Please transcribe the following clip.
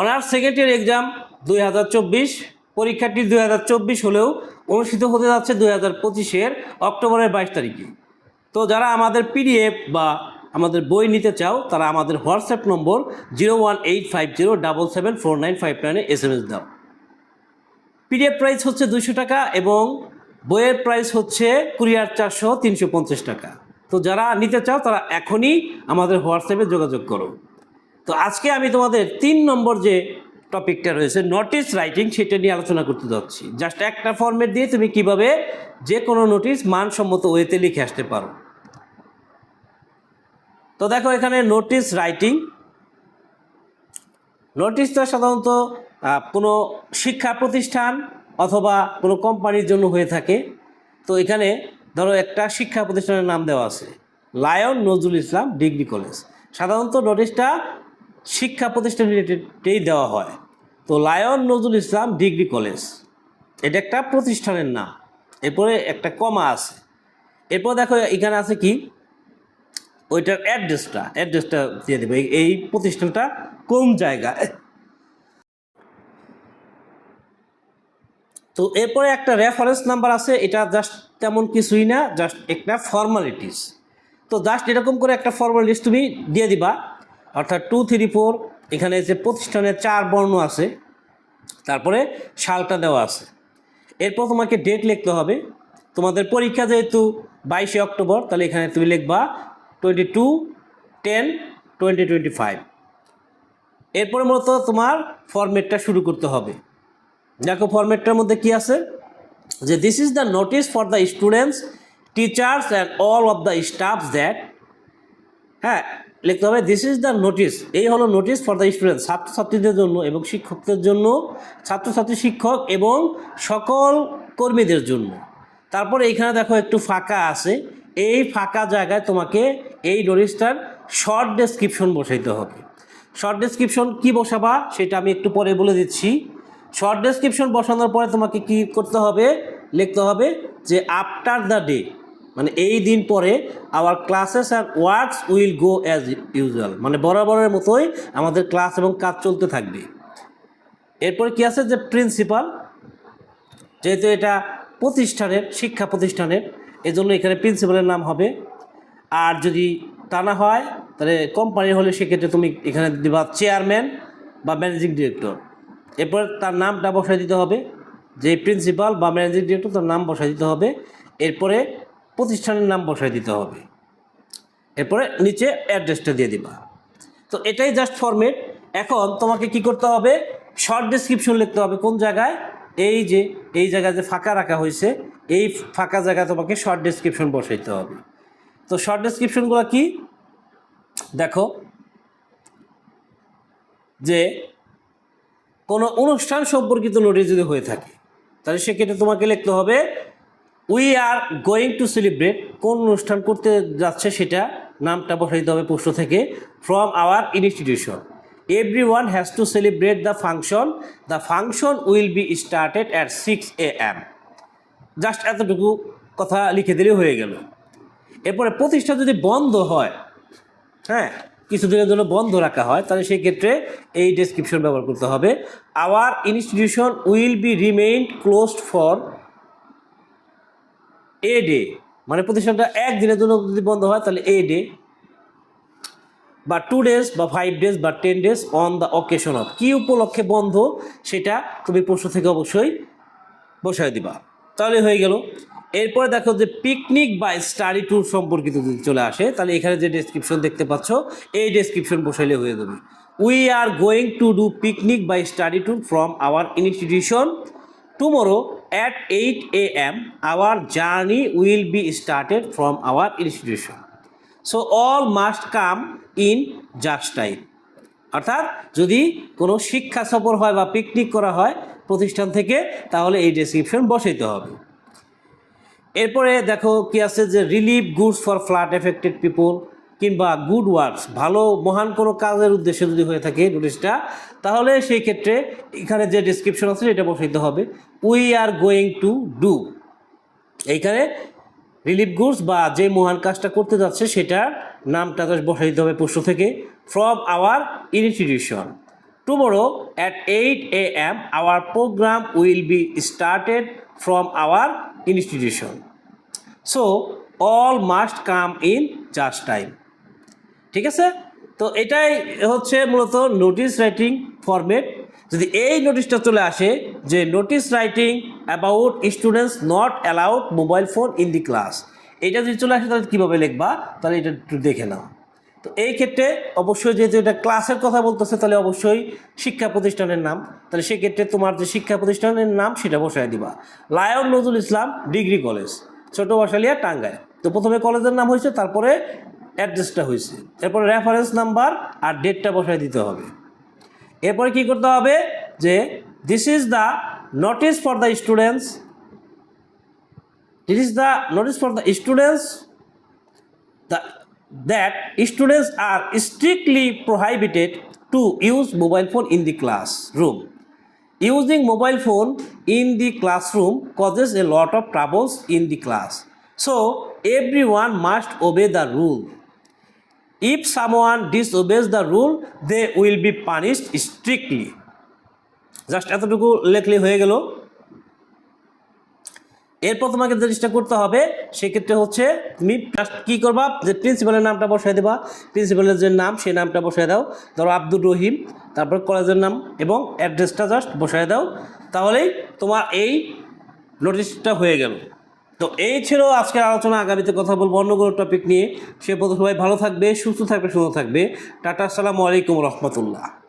Honours second year exam দুই হাজার চব্বিশ, পরীক্ষাটি দুই হাজার চব্বিশ হলেও অনুষ্ঠিত হতে যাচ্ছে দুই হাজার পঁচিশের অক্টোবরের বাইশ তারিখে। তো যারা আমাদের পিডিএফ বা আমাদের বই নিতে চাও, তারা আমাদের WhatsApp number zero one eight five zero double seven four nine five নাইনে এস এম এস দাও। পিডিএফ প্রাইস হচ্ছে দুশো টাকা এবং বইয়ের প্রাইস হচ্ছে কুরিয়ার চারশো তিনশো পঞ্চাশ টাকা। তো যারা নিতে চাও, তারা এখনই আমাদের হোয়াটসঅ্যাপে যোগাযোগ করো। তো আজকে আমি তোমাদের তিন নম্বর যে টপিকটা রয়েছে নোটিশ রাইটিং সেটা নিয়ে আলোচনা করতে যাচ্ছি। জাস্ট একটা ফর্মেট দিয়ে তুমি কীভাবে যে কোনো নোটিশ মানসম্মত ওয়েতে লিখে আসতে পারো। তো দেখো এখানে নোটিশ রাইটিং নোটিশটা সাধারণত কোনো শিক্ষা প্রতিষ্ঠান অথবা কোনো কোম্পানির জন্য হয়ে থাকে। তো এখানে ধরো একটা শিক্ষা প্রতিষ্ঠানের নাম দেওয়া আছে, Lion Nazrul Islam degree college. সাধারণত নোটিশটা শিক্ষা প্রতিষ্ঠান রিলেটেডেই দেওয়া হয়। তো Lion Nazrul Islam degree college. এটা একটা প্রতিষ্ঠানের নাম। এরপরে একটা কমা আছে। এরপর দেখো এখানে আছে কি? ওইটার অ্যাড্রেসটা। অ্যাড্রেসটা দিয়ে দেবে। এই- প্রতিষ্ঠানটা কোন জায়গায়? তো এরপরে একটা রেফারেন্স নাম্বার আছে। এটা জাস্ট তেমন কিছুই না জাস্ট একটা ফর্মালিটিস তো জাস্ট এরকম করে একটা ফর্মালিটিস তুমি দিয়ে দিবা। অর্থাৎ টু থ্রি ফোর এখানে যে প্রতিষ্ঠানের চার বর্ণ আছে, তারপরে সালটা দেওয়া আছে। এরপর তোমাকে ডেট লিখতে হবে। তোমাদের পরীক্ষা যেহেতু বাইশে অক্টোবর, তাহলে এখানে তুমি লিখবা twenty two ten twenty twenty five এরপরে মূলত তোমার ফরম্যাটটা শুরু করতে হবে। দেখো ফরম্যাটটার মধ্যে কি আছে? যে this is the notice for the students teachers and all of the staffs that হ্যাঁ লিখতে হবে দিস ইজ দ্য নোটিস এই হলো নোটিস ফর দ্য স্টুডেন্ট ছাত্রছাত্রীদের জন্য এবং শিক্ষকদের জন্য, ছাত্রছাত্রী, শিক্ষক এবং সকল কর্মীদের জন্য। তারপরে এইখানে দেখো একটু ফাঁকা আছে। এই ফাঁকা জায়গায় তোমাকে এই নোটিসটার শর্ট ডেসক্রিপশন বসাইতে হবে। শর্ট ডেসক্রিপশন কি বসাবা সেটা আমি একটু পরে বলে দিচ্ছি। শর্ট ডেসক্রিপশন বসানোর পরে তোমাকে কি করতে হবে? লিখতে হবে যে আফটার দ্য ডে মানে এই দিন পরে our classes and works will go as usual মানে বরাবরের মতোই আমাদের ক্লাস এবং কাজ চলতে থাকবে। এরপরে কি আছে যে প্রিন্সিপাল যেহেতু এটা প্রতিষ্ঠানের, শিক্ষা প্রতিষ্ঠানের, এজন্য এখানে প্রিন্সিপালের নাম হবে। আর যদি তা না হয়, তাহলে কোম্পানির হলে সেক্ষেত্রে তুমি এখানে দিবা চেয়ারম্যান বা ম্যানেজিং ডিরেক্টর এরপর তার নামটা বসাই দিতে হবে। যে প্রিন্সিপাল বা ম্যানেজিং ডিরেক্টর তার নাম বসাই দিতে হবে। এরপরে প্রতিষ্ঠানের নাম বসাই দিতে হবে। এরপরে নিচে অ্যাড্রেসটা দিয়ে দিবা। তো এটাই জাস্ট ফরম্যাট এখন তোমাকে কি করতে হবে? শর্ট ডেসক্রিপশন লিখতে হবে কোন জায়গায়? এই যে, এই জায়গায় যে ফাঁকা রাখা হয়েছে, এই ফাঁকা জায়গায় তোমাকে শর্ট ডেসক্রিপশন বসাইতে হবে। তো শর্ট ডেসক্রিপশনগুলো কি? দেখো, যে কোনো অনুষ্ঠান সম্পর্কিত নোটিশ যদি হয়ে থাকে, তাহলে সেক্ষেত্রে তোমাকে লিখতে হবে we are going to celebrate কোন অনুষ্ঠান করতে যাচ্ছে সেটা নামটা বসাই দিতে হবে প্রশ্ন থেকে from our institution every one has to celebrate the function the function will be started at six A M just এতটুকু কথা লিখে দিলে হয়ে গেল। এরপরে প্রতিষ্ঠান যদি বন্ধ হয় হ্যাঁ কিছুদিনের জন্য বন্ধ রাখা হয়, তাহলে সেই ক্ষেত্রে এই ডেসক্রিপশন ব্যবহার করতে হবে। Our institution will be remain closed for a day মানে প্রতিষ্ঠানটা একদিনের জন্য যদি বন্ধ হয়, তাহলে এ ডে বা টু ডেজ বা ফাইভ ডেজ বা ten days on the occasion of কী উপলক্ষে বন্ধ, সেটা তুমি প্রশ্ন থেকে অবশ্যই বসায় দিবা। তাহলে হয়ে গেল। এরপরে দেখো যে পিকনিক বা স্টাডি ট্যুর সম্পর্কিত যদি চলে আসে, তাহলে এখানে যে ডেসক্রিপশন দেখতে পাচ্ছ, এই ডেসক্রিপশন বসাইলে হয়ে যাবে। We are going to do picnic by study tour from our institution tomorrow at eight A M our journey will be started from our institution so all must come in just time অর্থাৎ, যদি কোনো শিক্ষা সফর হয় বা picnic করা হয় প্রতিষ্ঠান থেকে, তাহলে এই ডেসক্রিপশন বসাইতে হবে। এরপরে দেখো কি আছে যে relief goods for flood affected people কিংবা গুড ওয়ার্কস ভালো, মহান কোনো কাজের উদ্দেশ্যে যদি হয়ে থাকে নোটিশটা তাহলে সেই ক্ষেত্রে এখানে যে ডেসক্রিপশন আছে এটা বসাইতে হবে we are going to do এইখানে রিলিফ গুডস বা যে মহান কাজটা করতে যাচ্ছে সেটার নামটা জাস্ট বসাই দিতে হবে প্রশ্ন থেকে from our institution tomorrow at 8 a.m. our program will be started from our institution. So, all must come in just time. ঠিক আছে? তো এটাই হচ্ছে মূলত নোটিশ রাইটিং ফরম্যাট যদি এই নোটিশটা চলে আসে যে notice writing about students not allowed mobile phone in the class এটা যদি চলে আসে তাহলে কীভাবে লিখবা? তাহলে এটা একটু দেখে নাও। তো এই ক্ষেত্রে অবশ্যই যেহেতু এটা ক্লাসের কথা বলতেছে, তাহলে অবশ্যই শিক্ষা প্রতিষ্ঠানের নাম। তাহলে সেক্ষেত্রে তোমার যে শিক্ষা প্রতিষ্ঠানের নাম, সেটা বসায় দিবা। Lion Nazrul Islam degree college, ছোট বাসালিয়া টাঙ্গায় তো প্রথমে কলেজের নাম হয়েছে, তারপরে অ্যাড্রেসটা হয়েছে। এরপর রেফারেন্স নাম্বার আর ডেটটা বসায় দিতে হবে। এরপরে কি করতে হবে যে this is the notice for the students this is the notice for the students that students are strictly prohibited to use mobile phone in the class room using mobile phone in the classroom causes a lot of troubles in the class so every one must obey the rule If someone disobeys the rule, they will be punished strictly. Just এতটুকু লেখলে হয়ে গেল। এরপর তোমাকে যে জিনিসটা করতে হবে সেক্ষেত্রে হচ্ছে তুমি just কি করবা যে প্রিন্সিপালের নামটা বসায় দেবা। প্রিন্সিপালের যে নাম সেই নামটা বসায় দাও। ধরো আব্দুর রহিম তারপর কলেজের নাম এবং অ্যাড্রেসটা জাস্ট বসায় দাও। তাহলেই তোমার এই নোটিশটা হয়ে গেল। তো এই ছিল আজকের আলোচনা। আগামীতে কথা বলব অন্য কোনো টপিক নিয়ে। সে পর্যন্ত সবাই ভালো থাকবে, সুস্থ থাকবে, সুন্দর থাকবে। টাটা, আসসালামু আলাইকুম রহমতুল্লাহ।